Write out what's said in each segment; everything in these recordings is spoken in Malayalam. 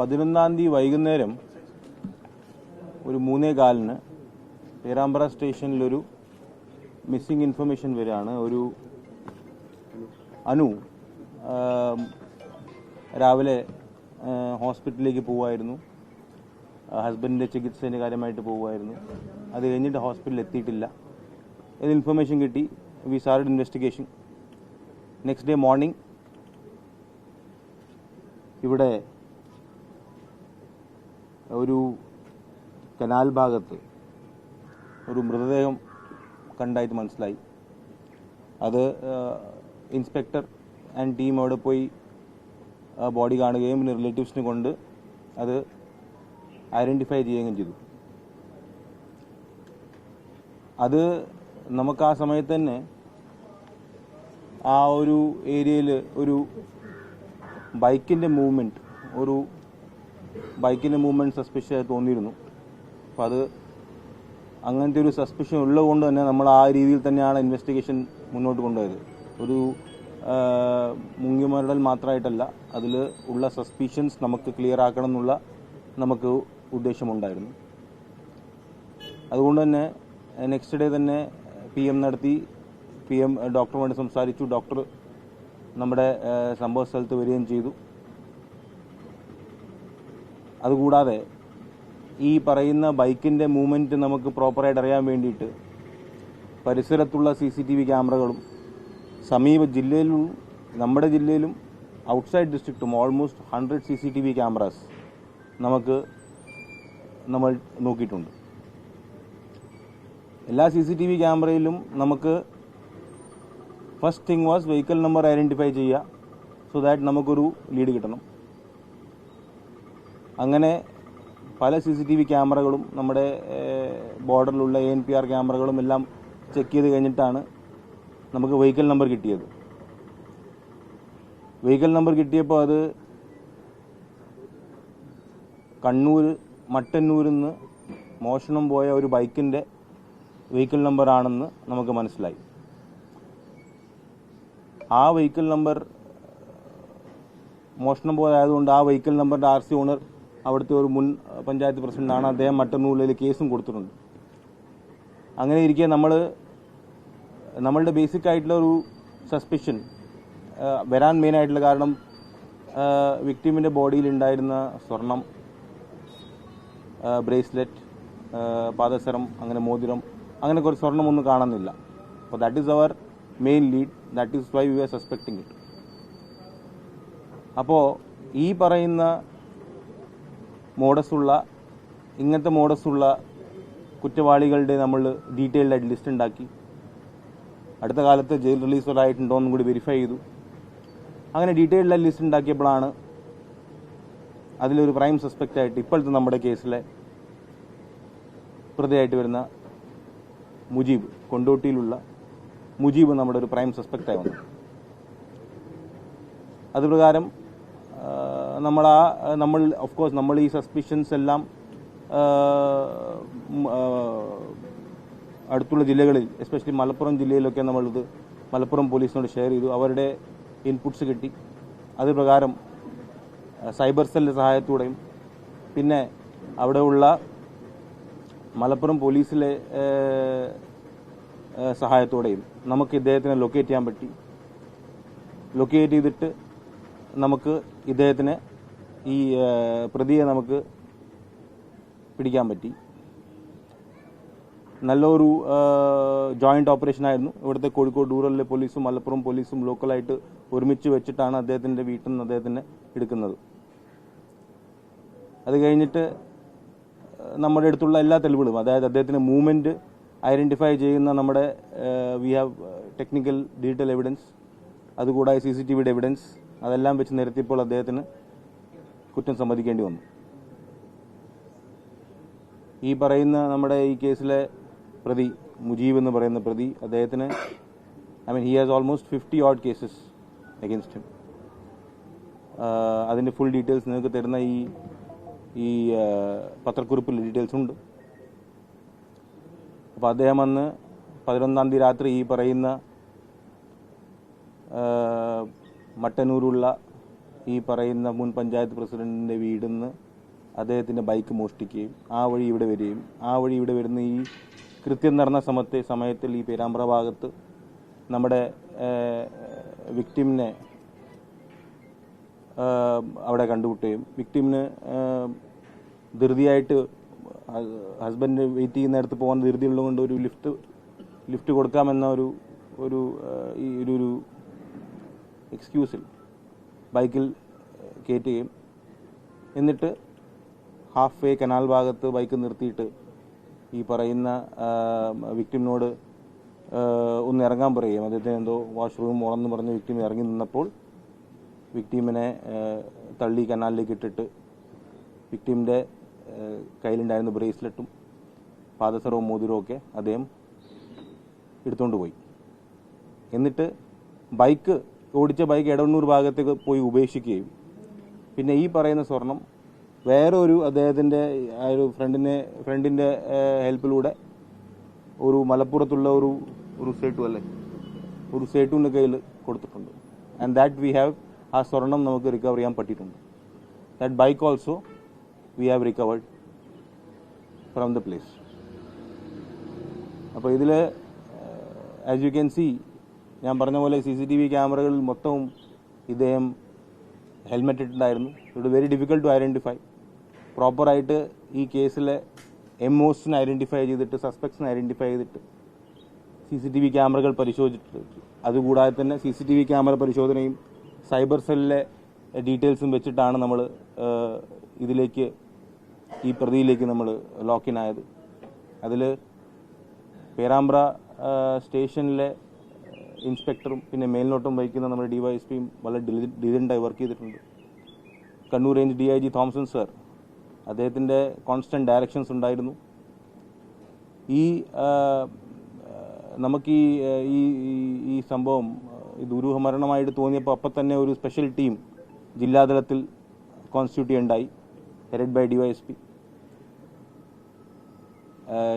പതിനൊന്നാം തീയതി വൈകുന്നേരം ഒരു മൂന്നേ കാലിന് പേരാമ്പ്ര സ്റ്റേഷനിലൊരു മിസ്സിംഗ് ഇൻഫർമേഷൻ വരികയാണ്. ഒരു അനു രാവിലെ ഹോസ്പിറ്റലിലേക്ക് പോവായിരുന്നു ഹസ്ബൻഡിന്റെ ചികിത്സേന്റെ കാര്യമായിട്ട് പോവുമായിരുന്നു. അത് കഴിഞ്ഞിട്ട് ഹോസ്പിറ്റലിൽ എത്തിയിട്ടില്ല. ഇത് ഇൻഫർമേഷൻ കിട്ടി. We started investigation. Next day morning ഇവിടെ ഒരു കനാൽ ഭാഗത്ത് ഒരു മൃതദേഹം കണ്ടായിട്ട് മനസ്സിലായി. അത് ഇൻസ്പെക്ടർ ആൻഡ് ടീം അവിടെ പോയി ബോഡി കാണുകയും പിന്നെ റിലേറ്റീവ്സിനെ കൊണ്ട് അത് ഐഡന്റിഫൈ ചെയ്യുകയും ചെയ്തു. അത് നമുക്ക് ആ സമയത്ത് തന്നെ ആ ഒരു ഏരിയയിൽ ഒരു ബൈക്കിന്റെ മൂവ്മെന്റ് ഒരു ബൈക്കിന്റെ മൂവ്മെന്റ് സസ്പിഷ്യസ് തോന്നിയിരുന്നു. അപ്പോൾ അത് അങ്ങനത്തെ ഒരു സസ്പിഷൻ ഉള്ളതുകൊണ്ട് തന്നെ നമ്മൾ ആ രീതിയിൽ തന്നെയാണ് ഇൻവെസ്റ്റിഗേഷൻ മുന്നോട്ട് കൊണ്ടുപോയത്. ഒരു മുങ്ങിമരടൽ മാത്രമായിട്ടല്ല അതിൽ ഉള്ള സസ്പീഷൻസ് നമുക്ക് ക്ലിയർ ആക്കണം എന്നുള്ള നമുക്ക് ഉദ്ദേശമുണ്ടായിരുന്നു. അതുകൊണ്ട് തന്നെ നെക്സ്റ്റ് ഡേ തന്നെ പി എം നടത്തി പി എം ഡോക്ടറുമായിട്ട് സംസാരിച്ചു. ഡോക്ടർ നമ്മുടെ സംഭവ സ്ഥലത്ത് വരികയും ചെയ്തു. അതുകൂടാതെ ഈ പറയുന്ന ബൈക്കിന്റെ മൂവ്മെന്റ് നമുക്ക് പ്രോപ്പറായിട്ട് അറിയാൻ വേണ്ടിയിട്ട് പരിസരത്തുള്ള സി സി ടി വി ക്യാമറകളും സമീപ ജില്ലയിലും നമ്മുടെ ജില്ലയിലും outside ഡിസ്ട്രിക്റ്റും almost hundred C C T V cameras നമുക്ക് നമ്മൾ നോക്കിയിട്ടുണ്ട്. എല്ലാ സി സി ടി വി ക്യാമറയിലും നമുക്ക് first thing was vehicle number identify ചെയ്യുക സോ ദാറ്റ് നമുക്കൊരു ലീഡ് കിട്ടണം. അങ്ങനെ പല സി സി ടി വി ക്യാമറകളും നമ്മുടെ ബോർഡറിലുള്ള എ എൻ പി ആർ ക്യാമറകളും എല്ലാം ചെക്ക് ചെയ്ത് കഴിഞ്ഞിട്ടാണ് നമുക്ക് വെഹിക്കൽ നമ്പർ കിട്ടിയത്. വെഹിക്കൽ നമ്പർ കിട്ടിയപ്പോൾ അത് കണ്ണൂർ മട്ടന്നൂരിൽ നിന്ന് മോഷണം പോയ ഒരു ബൈക്കിന്റെ വെഹിക്കൽ നമ്പർ ആണെന്ന് നമുക്ക് മനസ്സിലായി. ആ വെഹിക്കൽ നമ്പർ മോഷണം പോയതായതുകൊണ്ട് ആ വെഹിക്കൽ നമ്പറിന്റെ ആർ സി ഓണർ അവിടുത്തെ ഒരു മുൻ പഞ്ചായത്ത് പ്രസിഡന്റാണ്. അദ്ദേഹം മട്ടന്നൂരിൽ കേസും കൊടുത്തിട്ടുണ്ട്. അങ്ങനെ ഇരിക്കെ നമ്മൾ നമ്മളുടെ ബേസിക് ആയിട്ടുള്ള ഒരു സസ്പിഷൻ വരാൻ മെയിൻ ആയിട്ടുള്ള കാരണം വിക്ടിമിന്റെ ബോഡിയിൽ ഉണ്ടായിരുന്ന സ്വർണം ബ്രേസ്ലെറ്റ് പാദസരം അങ്ങനെ മോതിരം അങ്ങനെ കുറച്ച് സ്വർണമൊന്നും കാണുന്നില്ല. അപ്പോൾ that is our main lead that is why we are suspecting it അപ്പോൾ ഈ പറയുന്ന മോഡസുള്ള ഇങ്ങനത്തെ മോഡസുള്ള കുറ്റവാളികളുടെ നമ്മൾ ഡീറ്റെയിൽഡ് ആയിട്ട് ലിസ്റ്റ് ഉണ്ടാക്കി. അടുത്ത കാലത്ത് ജയിൽ റിലീസ് ഒരായിട്ടുണ്ടോ എന്നും കൂടി വെരിഫൈ ചെയ്തു. അങ്ങനെ ഡീറ്റെയിൽഡ് ആയിട്ട് ലിസ്റ്റ് ഉണ്ടാക്കിയപ്പോഴാണ് അതിലൊരു പ്രൈം സസ്പെക്റ്റ് ആയിട്ട് ഇപ്പോഴത്തെ നമ്മുടെ കേസിലെ പ്രതിയായിട്ട് വരുന്ന മുജീബ് കൊണ്ടോട്ടിയിലുള്ള മുജീബ് നമ്മുടെ ഒരു പ്രൈം സസ്പെക്റ്റ് ആയി വന്നു. അതുപ്രകാരം നമ്മൾ ആ നമ്മൾ ഓഫ് കോഴ്സ് നമ്മൾ ഈ സസ്പിഷൻസ് എല്ലാം അടുത്തുള്ള ജില്ലകളിൽ എസ്പെഷ്യലി മലപ്പുറം ജില്ലയിലൊക്കെ നമ്മളിത് മലപ്പുറം പോലീസിനോട് ഷെയർ ചെയ്തു. അവരുടെ ഇൻപുട്സ് കിട്ടി. അത് പ്രകാരം സൈബർ സെല്ലിന്റെ സഹായത്തോടെയും പിന്നെ അവിടെയുള്ള മലപ്പുറം പോലീസിലെ സഹായത്തോടെയും നമുക്ക് ഇദ്ദേഹത്തിനെ ലൊക്കേറ്റ് ചെയ്യാൻ പറ്റി. ലൊക്കേറ്റ് ചെയ്തിട്ട് നമുക്ക് ഇദ്ദേഹത്തിന് ഈ പ്രതിയെ നമുക്ക് പിടിക്കാൻ പറ്റി. നല്ലൊരു ജോയിന്റ് ഓപ്പറേഷൻ ആയിരുന്നു. ഇവിടുത്തെ കോഴിക്കോട് റൂറലിലെ പോലീസും മലപ്പുറം പോലീസും ലോക്കലായിട്ട് ഒരുമിച്ച് വെച്ചിട്ടാണ് അദ്ദേഹത്തിന്റെ വീട്ടിൽ നിന്ന് അദ്ദേഹത്തിനെ എടുക്കുന്നത്. അത് കഴിഞ്ഞിട്ട് നമ്മുടെ അടുത്തുള്ള എല്ലാ തെളിവുകളും അതായത് അദ്ദേഹത്തിന്റെ മൂവ്മെന്റ് ഐഡന്റിഫൈ ചെയ്യുന്ന നമ്മുടെ we have technical digital evidence അതുകൂടാതെ സി സി ടി വിയുടെ എവിഡൻസ് അതെല്ലാം വെച്ച് നിരത്തിയപ്പോൾ അദ്ദേഹത്തിന് കുറ്റം സമ്മതിക്കേണ്ടി വന്നു. ഈ പറയുന്ന നമ്മുടെ ഈ കേസിലെ പ്രതി മുജീബ് എന്ന് പറയുന്ന പ്രതി അദ്ദേഹത്തിന് I mean he has almost fifty odd cases against him അതിന്റെ ഫുൾ ഡീറ്റെയിൽസ് നിങ്ങൾക്ക് തരുന്ന ഈ ഈ പത്രക്കുറിപ്പിൽ ഡീറ്റെയിൽസ് ഉണ്ട്. അപ്പോൾ അദ്ദേഹം അന്ന് പതിനൊന്നാം തീയതി രാത്രി ഈ പറയുന്ന മട്ടന്നൂരുള്ള ഈ പറയുന്ന മുൻ പഞ്ചായത്ത് പ്രസിഡന്റിന്റെ വീടിൽ നിന്ന് അദ്ദേഹത്തിന്റെ ബൈക്ക് മോഷ്ടിക്കുകയും ആ വഴി ഇവിടെ വരികയും ആ വഴി ഇവിടെ വരുന്ന ഈ കൃത്യം നടന്ന സമയത്തെ സമയത്തിൽ ഈ പേരാമ്പ്ര ഭാഗത്ത് നമ്മുടെ വിക്ടിമിനെ അവിടെ കണ്ടുമുട്ടുകയും വിക്ടിമിന് ധൃതിയായിട്ട് ഹസ്ബൻഡ് വെയിറ്റ് ചെയ്യുന്നിടത്ത് പോകാൻ ധൃതിയുള്ളതുകൊണ്ട് ഒരു ലിഫ്റ്റ് ലിഫ്റ്റ് കൊടുക്കാമെന്ന ഒരു ഒരു ഈ ഒരു എക്സ്ക്യൂസിൽ ബൈക്കിൽ കയറ്റുകയും എന്നിട്ട് ഹാഫ് വേ കനാൽ ഭാഗത്ത് ബൈക്ക് നിർത്തിയിട്ട് ഈ പറയുന്ന വിക്ടിമിനോട് ഒന്ന് ഇറങ്ങാൻ പറയുകയും അദ്ദേഹത്തിന് എന്തോ വാഷ്റൂം പോകണമെന്ന് പറഞ്ഞ് വിക്ടിം ഇറങ്ങി നിന്നപ്പോൾ വിക്ടീമിനെ തള്ളി കനാലിലേക്ക് ഇട്ടിട്ട് വിക്ടീമിന്റെ കയ്യിലുണ്ടായിരുന്ന ബ്രേസ്ലെറ്റും പാദസരവും മോതിരവും ഒക്കെ അദ്ദേഹം എടുത്തുകൊണ്ട് പോയി. എന്നിട്ട് ബൈക്ക് ഓടിച്ച ബൈക്ക് എടവണ്ണൂർ ഭാഗത്തേക്ക് പോയി ഉപേക്ഷിക്കുകയും. പിന്നെ ഈ പറയുന്ന സ്വർണം വേറൊരു അദ്ദേഹത്തിന്റെ ആ ഒരു ഫ്രണ്ടിനെ ഫ്രണ്ടിന്റെ ഹെൽപ്പിലൂടെ ഒരു മലപ്പുറത്തുള്ള ഒരു ഒരു സേട്ടു അല്ലേ? ഒരു സേട്ടുവിന്റെ കയ്യിൽ കൊടുത്തിട്ടുണ്ട്. ആൻഡ് ദാറ്റ് വി ഹാവ് ആ സ്വർണം നമുക്ക് റിക്കവർ ചെയ്യാൻ പറ്റിയിട്ടുണ്ട്. That bike also we have recovered from the place അപ്പോൾ ഇതിൽ ആസ് യു ക്യാൻ സി ഞാൻ പറഞ്ഞ പോലെ സി സി ടി വി ക്യാമറകളിൽ മൊത്തവും ഇദ്ദേഹം ഹെൽമെറ്റ് ഇട്ടിട്ടുണ്ടായിരുന്നു. It very difficult to identify പ്രോപ്പറായിട്ട് ഈ കേസിലെ എം ഒസിനെ ഐഡന്റിഫൈ ചെയ്തിട്ട് സസ്പെക്ട്സിനെ ഐഡന്റിഫൈ ചെയ്തിട്ട് C C T V cameras പരിശോധിച്ചിട്ട് അതുകൂടാതെ തന്നെ C C T V camera പരിശോധനയും സൈബർ സെല്ലിലെ ഡീറ്റെയിൽസും വെച്ചിട്ടാണ് നമ്മൾ ഇതിലേക്ക് ഈ പ്രതിയിലേക്ക് നമ്മൾ ലോക്കിൻ ആയത്. അതിൽ പേരാമ്പ്ര സ്റ്റേഷനിലെ ഇൻസ്പെക്ടറും പിന്നെ മേൽനോട്ടം വഹിക്കുന്ന നമ്മുടെ ഡിവൈഎസ്പിയും വളരെ ഡിലിജന്റായി വർക്ക് ചെയ്തിട്ടുണ്ട്. Kannur range D I G Thomson sir അദ്ദേഹത്തിന്റെ കോൺസ്റ്റന്റ് ഡയറക്ഷൻസ് ഉണ്ടായിരുന്നു. ഈ നമുക്ക് ഈ ഈ സംഭവം ദുരൂഹമരണമായിട്ട് തോന്നിയപ്പോൾ അപ്പം തന്നെ ഒരു സ്പെഷ്യൽ ടീം ജില്ലാതലത്തിൽ കോൺസ്റ്റിറ്റ്യൂട്ട് ഉണ്ടായി head by DYSP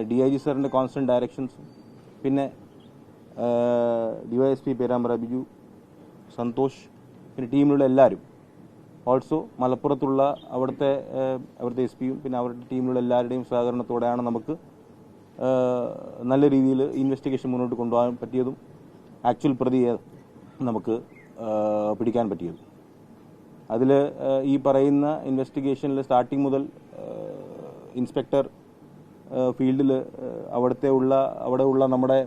D I G സാറിന്റെ കോൺസ്റ്റന്റ് ഡയറക്ഷൻസും പിന്നെ ഡിവൈഎസ്പി പേരാമ്പ്ര ബിജു സന്തോഷ് പിന്നെ ടീമിലുള്ള എല്ലാവരും ഓൾസോ മലപ്പുറത്തുള്ള അവിടുത്തെ അവിടുത്തെ എസ് പിയും പിന്നെ അവരുടെ ടീമിലുള്ള എല്ലാവരുടെയും സഹകരണത്തോടെയാണ് നമുക്ക് നല്ല രീതിയിൽ ഇൻവെസ്റ്റിഗേഷൻ മുന്നോട്ട് കൊണ്ടുപോകാൻ പറ്റിയതും ആക്ച്വൽ പ്രതിയെ നമുക്ക് പിടിക്കാൻ പറ്റിയതും. അതിൽ ഈ പറയുന്ന ഇൻവെസ്റ്റിഗേഷനിൽ സ്റ്റാർട്ടിങ് മുതൽ ഇൻസ്പെക്ടർ ഫീൽഡിൽ അവിടുത്തെ ഉള്ള അവിടെ ഉള്ള നമ്മുടെ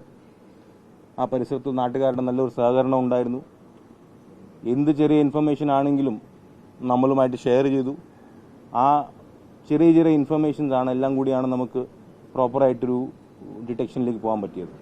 ആ പരിസരത്ത് നാട്ടുകാരുടെ നല്ലൊരു സഹകരണം ഉണ്ടായിരുന്നു. എന്ത് ചെറിയ ഇൻഫർമേഷൻ ആണെങ്കിലും നമ്മളുമായിട്ട് ഷെയർ ചെയ്തു. ആ ചെറിയ ചെറിയ ഇൻഫർമേഷൻസ് ആണ് എല്ലാം കൂടിയാണ് നമുക്ക് പ്രോപ്പറായിട്ടൊരു ഡിറ്റക്ഷനിലേക്ക് പോകാൻ പറ്റിയത്.